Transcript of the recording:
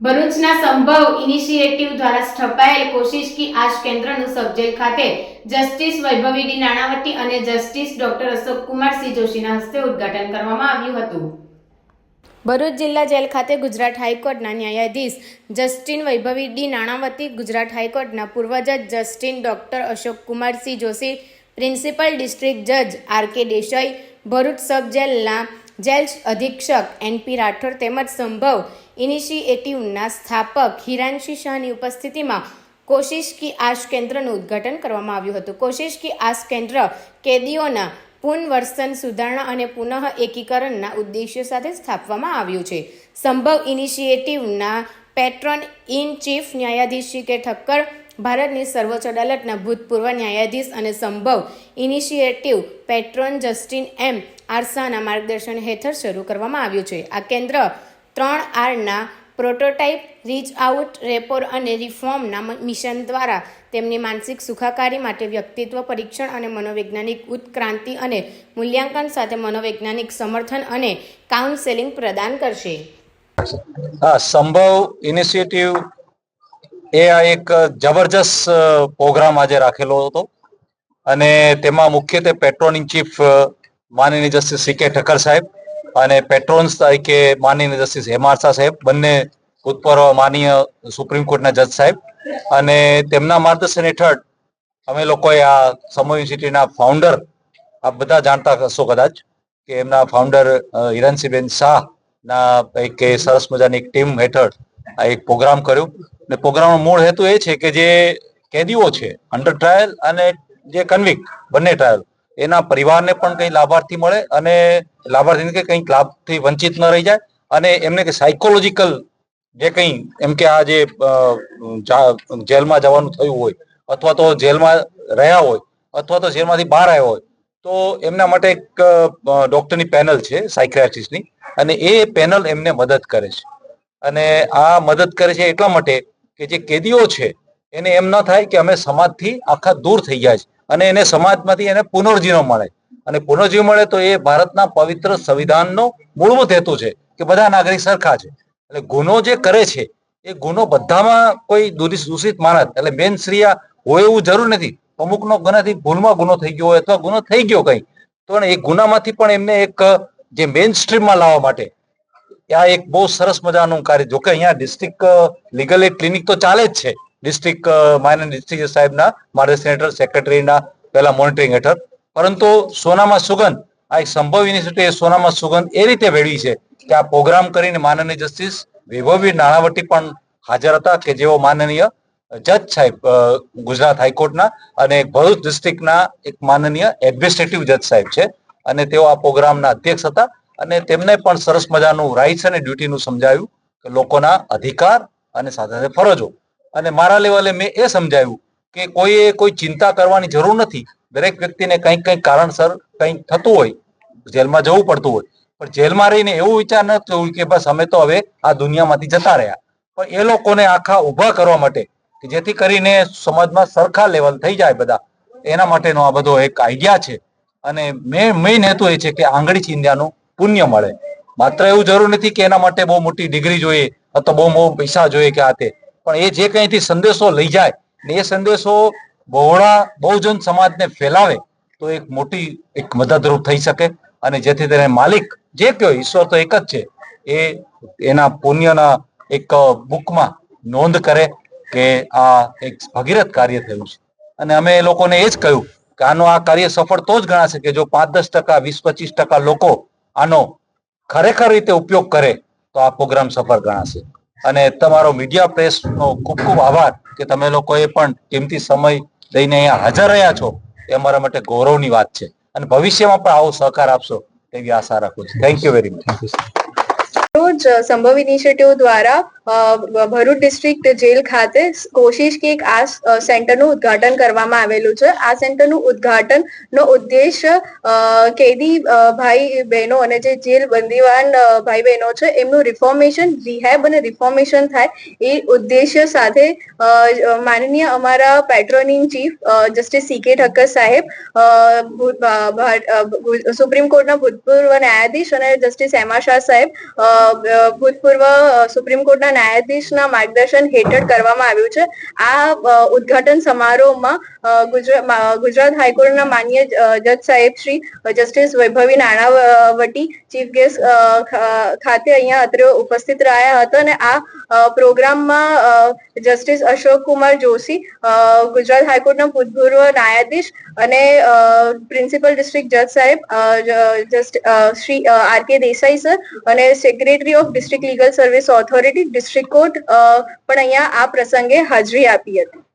ભરૂચના સંભવ ઇનિશિયેટિવ દ્વારા સ્થપાયેલ કોશિશ કી આજ કેન્દ્રનું સબજેલ ખાતે જસ્ટિસ વૈભવી ડી નાણાવટી અને જસ્ટિસ ડોક્ટર અશોક કુમાર જોશીના હસ્તે ઉદ્ઘાટન કરવામાં આવ્યું હતું. ભરૂચ જિલ્લા જેલ ખાતે ગુજરાત હાઈકોર્ટના ન્યાયાધીશ જસ્ટિન વૈભવી ડી નાણાવતી ગુજરાત હાઈકોર્ટના પૂર્વ જજ Justin doctor Ashok Kumarsinh Joshi, principal district જજ આર કે દેસાઈ, ભરૂચ સબ જેલના જેલ અધિક્ષક એનપી રાઠોડ તેમજ સંભવ ઇનિશિયેટિવના સ્થાપક હિરાંશી શાહની ઉપસ્થિતિમાં કોશિશ કી આશ કેન્દ્રનું ઉદ્ઘાટન કરવામાં આવ્યું હતું. કોશિશ કી આશ કેન્દ્ર કેદીઓના પુનર્વસન, સુધારણા અને પુનઃ એકીકરણના ઉદ્દેશ્ય સાથે સ્થાપવામાં આવ્યું છે. સંભવ ઇનિશિયેટિવના પેટ્રોન ઇન ચીફ ન્યાયાધીશ કે ઠક્કર, ભારતની સર્વોચ્ચ અદાલતના ભૂતપૂર્વ ન્યાયાધીશ અને Sambhav initiative patron justice M આરસાના માર્ગદર્શન હેઠળ શરૂ કરવામાં આવ્યું છે. આ કેન્દ્ર ત્રણ આરના પ્રોટોટાઇપ, રીચ આઉટ, રેપોર અને રિફોર્મના મિશન દ્વારા તેમની માનસિક સુખાકારી માટે વ્યક્તિત્વ પરીક્ષણ અને મનોવૈજ્ઞાનિક ઉત્ક્રાંતિ અને મૂલ્યાંકન સાથે મનોવૈજ્ઞાનિક સમર્થન અને કાઉન્સેલિંગ પ્રદાન કરશે. સંભવ ઇનિશિયેટિવ એ આ એક જબરજસ્ત પ્રોગ્રામ આજે રાખેલો હતો અને તેમાં મુખ્યત્વે પેટ્રોલિંગ ચીફ માનનીય જસ્ટિસ સી કે ઠક્કર સાહેબ અને પેટ્રોન્સ તરીકે માનનીય જસ્ટિસ હેમારસા સાહેબ, બંને ભૂતપૂર્વ માનીય સુપ્રીમ કોર્ટના જજ સાહેબ. અને તેમના માર્ગદર્શન હેઠળ અમે લોકોએ આ સમો યુનિવર્સિટીના ફાઉન્ડર આપ બધા જાણતા હશો કદાચ, કે એમના ફાઉન્ડર હિરણસિંહબેન શાહ ના એક સરસ મજાની એક ટીમ હેઠળ આ એક પ્રોગ્રામ કર્યો. ને પ્રોગ્રામનો મૂળ હેતુ એ છે કે જે કેદીઓ છે અંડર ટ્રાયલ અને જે કન્વિક બંને ટ્રાયલ એના પરિવારને પણ કંઈ લાભાર્થી મળે અને લાભાર્થીને કે કંઈક લાભથી વંચિત ન રહી જાય અને એમને કે સાયકોલોજીકલ જે કંઈ એમ કે આ જે જેલમાં જવાનું થયું હોય અથવા તો જેલમાં રહ્યા હોય અથવા તો જેલમાંથી બહાર આવ્યા હોય, તો એમના માટે એક ડોક્ટરની પેનલ છે સાયક્રેટિસ્ટની અને એ પેનલ એમને મદદ કરે છે. અને આ મદદ કરે છે એટલા માટે કે જે કેદીઓ છે એને એમ ન થાય કે અમે સમાજથી આખા દૂર થઈ ગયા છે અને એને સમાજમાંથી એને પુનર્જીવ મળે. અને પુનર્જીવ મળે તો એ ભારતના પવિત્ર સંવિધાનનો મૂળભૂત હેતુ છે કે બધા નાગરિક સરખા છે. એટલે ગુનો જે કરે છે, એ ગુનો બધામાં કોઈ દૂષિત માણસ, એટલે બેન શ્રીયા હોય એવું જરૂર નથી. અમુકનો ગુનાથી ભૂલમાં ગુનો થઈ ગયો હોય અથવા ગુનો થઈ ગયો કંઈ, તો એ ગુનામાંથી પણ એમને એક, જે મેઇન સ્ટ્રીમમાં લાવવા માટે, આ એક બહુ સરસ મજાનું કાર્ય. જોકે અહીંયા ડિસ્ટ્રિક્ટ લીગલ એડ ક્લિનિક તો ચાલે જ છે. ડિસ્ટ્રિક્ટ માન્ય ડિસ્ટ્રિક્ટ સાહેબના માર્ગદર્શન હેઠળ સેક્રેટરીના પહેલા મોનિટરિંગ હેઠળ. પરંતુ સોનામાં સુગંધ, આ એક સંભવ યુનિવર્સિટીએ સોનામાં સુગંધ એ રીતે ભેળવી છે કે આ પ્રોગ્રામ કરીને માનનીય જસ્ટિસ વૈભવી નાણાવટી પણ હાજર હતા કે જેઓ માનનીય જજ સાહેબ ગુજરાત હાઈકોર્ટના અને ભરૂચ ડિસ્ટ્રિક્ટના એક માનનીય એડમિનિસ્ટ્રેટિવ જજ સાહેબ છે. અને તેઓ આ પ્રોગ્રામના અધ્યક્ષ હતા અને તેમને પણ સરસ મજાનું રાઇટ્સ અને ડ્યુટીનું સમજાવ્યું કે લોકોના અધિકાર અને સાથે ફરજો. અને મારા લેવલે મેં એ સમજાવ્યું કે કોઈએ કોઈ ચિંતા કરવાની જરૂર નથી. દરેક વ્યક્તિને કંઈક કંઈક કારણસર કંઈક થતું હોય, જેલમાં જવું પડતું હોય. પણ જેલમાં રહીને એવું વિચાર ન થયું કે બસ અમે તો હવે આ દુનિયામાંથી જતા રહ્યા. પણ એ લોકોને આખા ઊભા કરવા માટે, કે જેથી કરીને સમાજમાં સરખા લેવલ થઈ જાય બધા. એના માટેનો આ બધો એક આઈડિયા છે. અને મેં મેઇન હેતુ એ છે કે આંગળી ચીંધ્યાનું પુણ્ય મળે. માત્ર એવું જરૂર નથી કે એના માટે બહુ મોટી ડિગ્રી જોઈએ, અથવા બહુ બહુ પૈસા જોઈએ કે આ તે. પણ એ જે કંઈથી સંદેશો લઈ જાય ને એ સંદેશો બહોળા બહુજન સમાજને ફેલાવે, તો એક મોટી, એક મદદરૂપ થઈ શકે. અને જેથી તેને માલિક જે કયો ઈશ્વર તો એક જ છે, એ એના પુણ્યના એક બુકમાં નોંધ કરે કે આ એક ભગીરથ કાર્ય થયું છે. અને અમે એ લોકોને એ જ કહ્યું કે આનો આ કાર્ય સફળ તો જ ગણાશે કે જો પાંચ દસ ટકા વીસ પચીસ ટકા લોકો આનો ખરેખર રીતે ઉપયોગ કરે, તો આ પ્રોગ્રામ સફળ ગણાશે. અને તમારો મીડિયા પ્રેસનો ખૂબ ખૂબ આભાર કે તમે લોકોએ પણ કિંમતી સમય લઈને અહીંયા હાજર રહ્યા છો. એ અમારા માટે ગૌરવની વાત છે. અને ભવિષ્યમાં પણ આવો સહકાર આપશો તેવી આશા રાખું છું. થેન્ક યુ વેરી મચ રોજ સંભવ ઇનિશિયેટિવ દ્વારા ભરૂચ ડિસ્ટ્રિક્ટ જેલ ખાતે કોશિશ કે એક આ સેન્ટરનું ઉદ્ઘાટન કરવામાં આવેલું છે. આ સેન્ટરનું ઉદ્ઘાટન નો ઉદ્દેશ કેદી ભાઈ બહેનો અને જે જેલ બંદીવાન ભાઈ બહેનો છે, એમનું રિફોર્મેશન રિહેબ અને રિફોર્મેશન થાય એ ઉદ્દેશ્ય સાથે માનનીય અમારા પેટ્રોનિંગ chief justice C K Thakkar સાહેબ સુપ્રીમ કોર્ટના ભૂતપૂર્વ ન્યાયાધીશ અને જસ્ટિસ એમા શાહ સાહેબ ભૂતપૂર્વ સુપ્રીમ કોર્ટના ન્યાયાધીશના માર્ગદર્શન હેઠળ કરવામાં આવ્યું છે. આ ઉદઘાટન સમારોહમાં ગુજરાત હાઈકોર્ટના માન્ય જજ સાહેબ શ્રી જસ્ટિસ વૈભવી નાણાવટી, ચીફ ગેસ્ટ ખાતે અહીંયા અત્રે ઉપસ્થિત રહ્યા હતા અને આ પ્રોગ્રામમાં જસ્ટિસ અશોક કુમાર જોશી ગુજરાત હાઈકોર્ટના ભૂતપૂર્વ ન્યાયાધીશ અને પ્રિન્સિપલ ડિસ્ટ્રિક્ટ જજ સાહેબ Shri R K Desai sir અને secretary of district legal service authority district court પણ અહીંયા આ પ્રસંગે હાજરી આપી હતી.